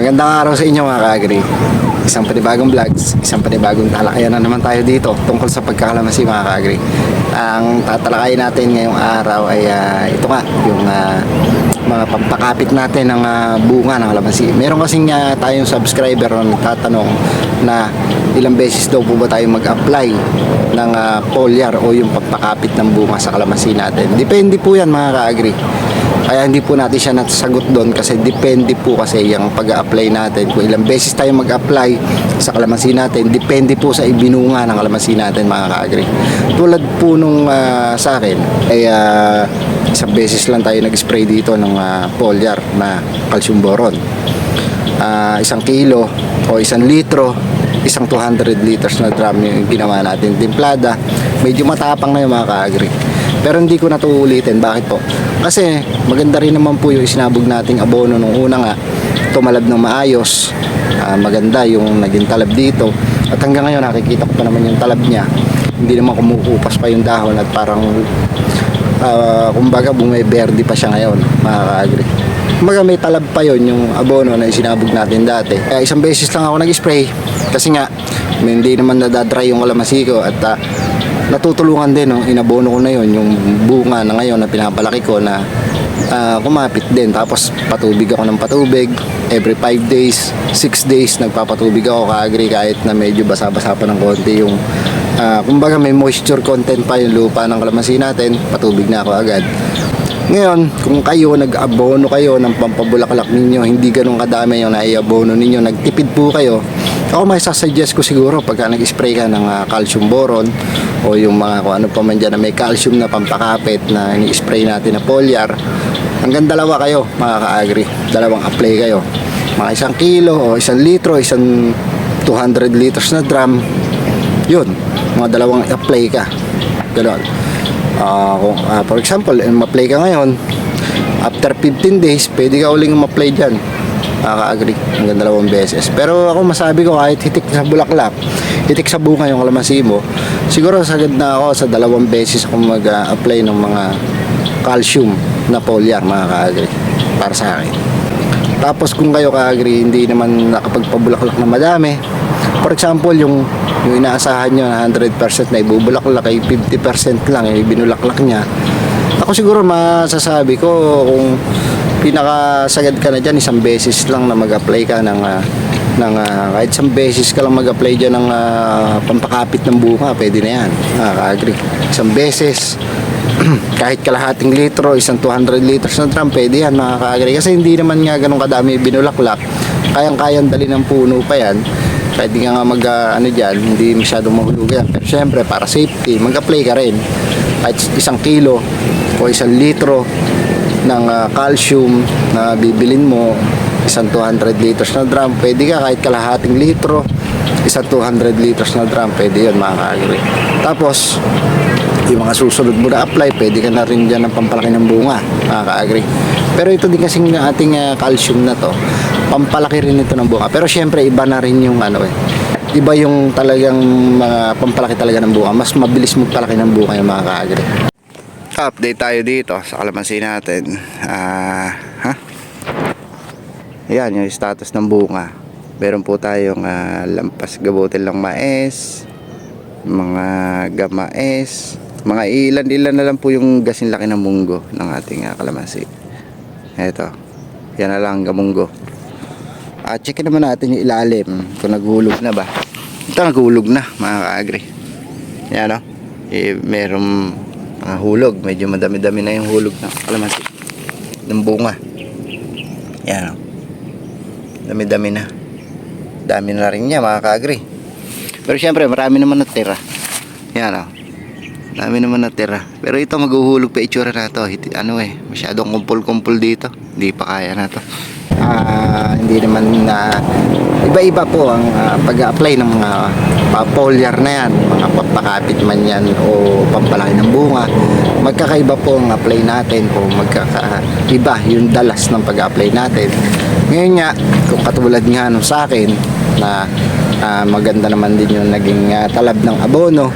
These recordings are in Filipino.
Magandang araw sa inyo mga ka-agri. Isang panibagong vlogs, isang panibagong talakayan na naman tayo dito tungkol sa pagkakalamasi mga ka-agri. Ang tatalakayin natin ngayong araw ay ah, ito nga, yung ah, mga pampakapit natin ng ah, bunga ng kalamansi. Meron kasing ah, tayong subscriber na nagtatanong na ilang beses daw po ba tayo mag-apply ng ah, foliar o yung pampakapit ng bunga sa kalamansi natin. Depende po yan mga ka-agri. Kaya hindi po natin siya nasagot doon kasi depende po kasi yung pag-apply natin. Kung ilang beses tayo mag-apply sa kalamansi natin, depende po sa ibinunga ng kalamansi natin mga ka-agri. Tulad po nung ah, sa akin, ay ah, isang beses lang tayo nag-spray dito ng uh, foliar na calcium boron. Ah, isang kilo o isang litro, isang 200 liters na drum yung ginawa natin timplada. Medyo matapang na yung mga ka-agri. Pero hindi ko na to. Bakit po? Kasi maganda rin naman po yung isinabog nating abono nung una nga. Tumalab ng maayos. Ah, maganda yung naging talab dito. At hanggang ngayon nakikita ko pa naman yung talab niya. Hindi naman kumukupas pa yung dahon at parang ah, kumbaga bumiberde pa siya ngayon mga ka-agri. Kumbaga may talab pa yon yung abono na isinabog natin dati. Kaya isang beses lang ako nag-spray kasi nga hindi naman nadadry yung kalamansi ko at ah, natutulungan din no, inabono ko na yon yung bunga na ngayon na pinapalaki ko na ah, kumapit din. Tapos patubig ako ng patubig. Every 5 days 6 days nagpapatubig ako. Kaagri kahit na medyo basa-basa pa ng konti yung ah, kumbaga may moisture content pa yung lupa ng kalamansi natin patubig na ako agad. Ngayon, kung kayo nag-abono kayo ng pampabulaklak ninyo, hindi ganun kadami yung naiabono ninyo, nagtipid po kayo, ako may sasuggest ko siguro pagka nag-spray ka ng ah, calcium boron o yung mga kung ano pa man dyan na may calcium na pampakapit na ni-spray natin na foliar, hanggang dalawa kayo mga ka-agri, dalawang apply kayo. Mga isang kilo o isang litro, isang 200 liters na drum, yun, mga dalawang apply ka. Ganon. Ah, kung, ah, for example, ma-play ka ngayon, after 15 days, pwede ka uling ma-play dyan. Nakaka-agree. Hanggang dalawang beses. Pero ako masabi ko kahit hitik sa bulaklak, hitik sa bunga yung kalamansi mo, siguro sagad na ako sa dalawang beses ako mag-apply ng mga calcium na foliar, mga ka-agree, para sa akin. Tapos kung kayo ka-agree, hindi naman nakapagpabulaklak na madami, for example, yung yung inaasahan nyo na 100% na ibubulaklak ay 50% lang yung binulaklak niya. Ako siguro masasabi ko kung pinakasagad ka na dyan isang beses lang na mag-apply ka ng ah, ng ah, kahit isang beses ka lang mag-apply dyan ng ah, pampakapit ng bunga pwede na yan. Nakaka-agree. Isang beses kahit kalahating litro isang 200 liters na drum pwede yan nakaka-agree. Kasi hindi naman nga ganun kadami binulaklak. Kayang-kayang dali ng puno pa yan. Pwede ka nga mag ah, ano dyan, hindi masyadong mahulog yan. Pero syempre, para safety, mag-apply ka rin. Kahit isang kilo o isang litro ng ah, calcium na bibilin mo, isang 200 liters na drum, pwede ka kahit kalahating litro, isang 200 liters na drum, pwede yun mga ka-agree. Tapos, yung mga susunod mo na apply, pwede ka na rin dyan ng pampalaki ng bunga, mga ka-agree. Pero ito din kasing ating ah, calcium na to, pampalaki rin ito ng bunga. Pero syempre, iba na rin yung ano eh, iba yung talagang mga pampalaki talaga ng bunga. Mas mabilis magpalaki ng bunga yung mga ka-agree. Update tayo dito sa kalamansi natin. Ah, ha? Ayan, yung status ng bunga. Meron po tayong ah, lampas gabutil ng mais, mga gamais, mga ilan-ilan na lang po yung gasin laki ng munggo ng ating ah, kalamansi. Eto, yan na lang gamunggo. At check naman natin yung ilalim kung naghulog na ba. Ito naghulog na mga ka-agri. Yan o. Eh, merong mga hulog. Medyo madami-dami na yung hulog ng kalamansi. Ng bunga. Yan o. Dami-dami na. Dami na rin niya mga ka-agri. Pero syempre marami naman natira. Yan o. Dami naman natira. Pero ito maghuhulog pa itsura na to. Ano eh, masyadong kumpul-kumpul dito. Hindi pa kaya na to. Ah, hindi naman na iba-iba po ang ah, pag-apply ng mga uh, foliar na yan, mga pampakapit man yan o pampalaki ng bunga. Magkakaiba po ang apply natin o magkakaiba yung dalas ng pag-apply natin. Ngayon nga, kung katulad nga nung sa akin na ah, maganda naman din yung naging ah, talab ng abono,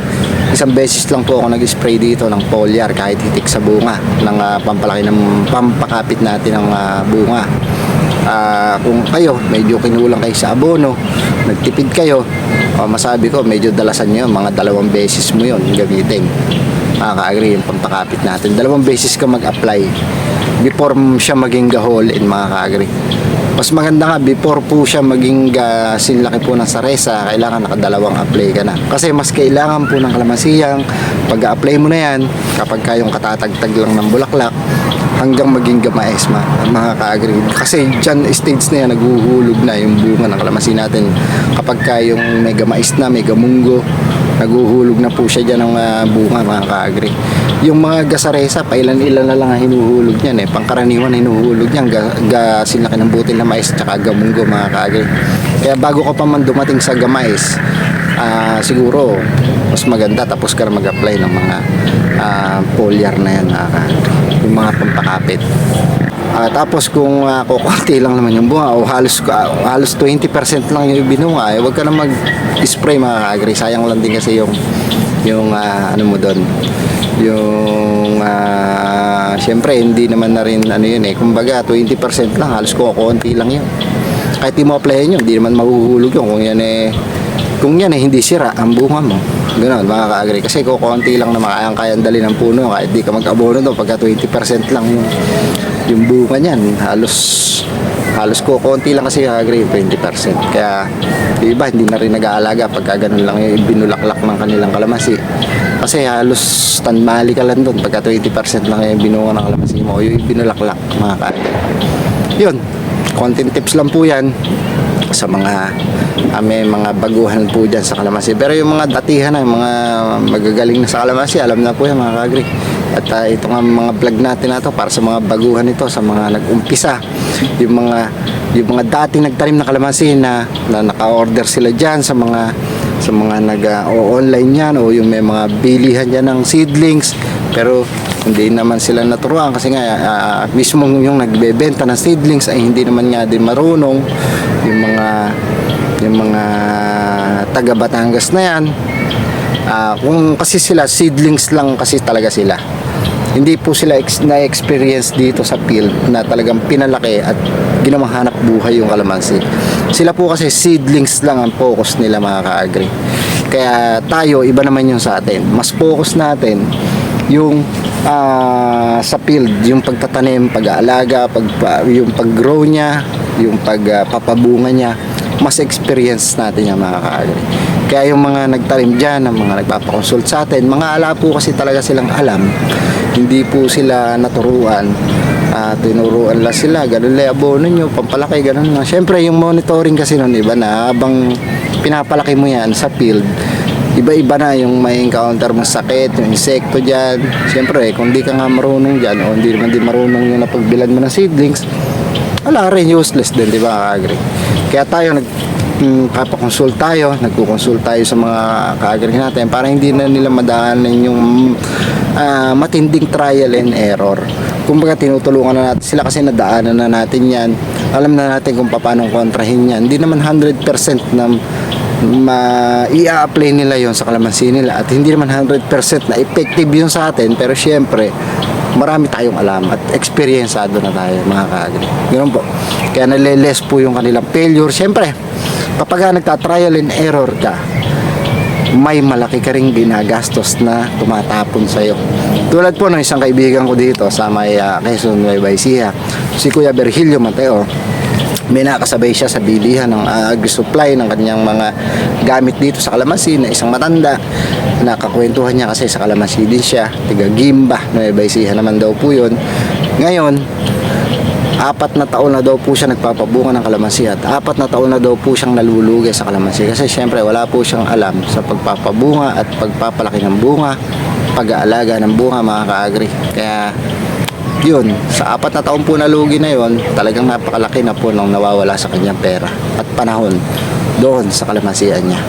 isang beses lang po ako nag-spray dito ng foliar kahit hitik sa bunga ng ah, pampalaki ng pampakapit natin ng ah, bunga Ah, kung kayo, medyo kinulang kayo sa abono, nagtipid kayo, ah, masabi ko, medyo dalasan nyo, mga dalawang beses mo yon gamitin. Makaka-agree yung pampakapit natin. Dalawang beses ka mag-apply before siya maging gahol in mga ka-agree. Mas maganda nga before po siya maging uh, sinlaki po ng saresa, kailangan nakadalawang apply ka na. Kasi mas kailangan po ng kalamasiyang pag-apply mo na yan kapag kayong katatagtag lang ng bulaklak hanggang maging gamais ma, mga ka-agree. Kasi dyan stage na yan naghuhulog na yung bunga ng kalamansi natin. Kapag kayong may gamais na, may gamunggo, naguhulog na po siya dyan ng ah, bunga mga ka-agree. Yung mga gasaresa, pailan-ilan na lang ang hinuhulog niyan eh. Pangkaraniwan hinuhulog niyan, ga, ga sinlaki ng butil na mais tsaka gamunggo mga ka-agree. Kaya bago ka pa man dumating sa gamais, ah, siguro mas maganda tapos ka mag-apply ng mga ah, foliar na yan mga ka-agree. Yung mga pampakapit. Ah, tapos kung uh, kukunti lang naman yung bunga o halos ah, halos 20% lang yung binunga, eh, wag ka na mag-spray mga ka-agree. Sayang lang din kasi yung yung ah, ano mo doon. Yung ah, syempre hindi naman na rin ano yun eh. Kumbaga 20% lang, halos kukunti lang yun. Kahit di mo apply yun, hindi naman mahuhulog yun kung yan eh kung yan eh hindi sira ang bunga mo. Ganoon mga ka-agree. Kasi kukunti lang na makayang kayang dali ng puno kahit di ka mag-abono doon pagka 20% lang yung yung bunga niyan halos halos ko konti lang kasi agree 20% kaya yung iba hindi na rin nag-aalaga pagka ganun lang yung binulaklak ng kanilang kalamansi kasi halos tanmali ka lang doon pagka 20% lang yung binunga ng kalamansi mo yung binulaklak mga ka yun content tips lang po yan sa mga ah, may mga baguhan po dyan sa kalamansi. Pero yung mga datihan na yung mga magagaling na sa kalamansi alam na po yan mga kagri at ah, ito nga mga vlog natin na to para sa mga baguhan ito sa mga nag-umpisa. Yung mga yung mga dating nagtanim na kalamansi na, na naka-order sila dyan sa mga sa mga nag ah, o online yan o yung may mga bilihan dyan ng seedlings. Pero hindi naman sila naturuan kasi nga ah, mismo yung nagbebenta ng seedlings ay hindi naman nga din marunong yung mga yung mga taga Batangas na yan Ah, kung kasi sila seedlings lang kasi talaga sila hindi po sila ex- na-experience dito sa field na talagang pinalaki at ginawang hanap buhay yung kalamansi. Sila po kasi seedlings lang ang focus nila mga ka-agree. Kaya tayo, iba naman yung sa atin. Mas focus natin yung ah, sa field, yung pagtatanim, pag-aalaga, pag, yung pag-grow niya, yung pagpapabunga niya, mas experience natin yung mga ka-agree. Kaya yung mga nagtanim dyan, ang mga nagpapakonsult sa atin, mga ala po kasi talaga silang alam. Hindi po sila naturuan. Ah, tinuruan lang sila, ganun lang abono nyo, pampalaki, ganun lang. Siyempre, yung monitoring kasi nun, iba na, habang pinapalaki mo yan sa field, iba-iba na yung may encounter mo sakit, yung insekto dyan. Siyempre, kung di ka nga marunong dyan, o hindi naman din marunong yung napagbilan mo ng seedlings, wala rin useless din, di ba, agree Kaya tayo nag mm, kapakonsult tayo, nagkukonsult tayo sa mga ka-agree natin para hindi na nila madaanan yung ah, matinding trial and error. Kumbaga tinutulungan na natin sila kasi nadaanan na natin yan. Alam na natin kung paano kontrahin yan. Hindi naman 100% na ma i-apply nila yon sa kalamansi nila at hindi naman 100% na effective yun sa atin pero syempre marami tayong alam at experiencado na tayo mga kaagri. Ganun po. Kaya naliles po yung kanilang failure. Siyempre, kapag nagta-trial and error ka, may malaki ka ring ginagastos na tumatapon sa'yo. Tulad po ng isang kaibigan ko dito sa may uh, Quezon, Nueva Ecija, si Kuya Virgilio Mateo may nakasabay siya sa bilihan ng uh, agri-supply ng kanyang mga gamit dito sa Kalamansi na isang matanda. Nakakwentuhan niya kasi sa Kalamansi din siya tiga Gimba Nueva Ecija naman daw po yun. Ngayon apat na taon na daw po siya nagpapabunga ng kalamansi at apat na taon na daw po siyang nalulugi sa kalamansi kasi syempre wala po siyang alam sa pagpapabunga at pagpapalaki ng bunga pag-aalaga ng bunga mga ka-agri. Kaya yun, sa apat na taon po na lugi na yun, talagang napakalaki na po nung nawawala sa kanyang pera at panahon doon sa kalamansian niya.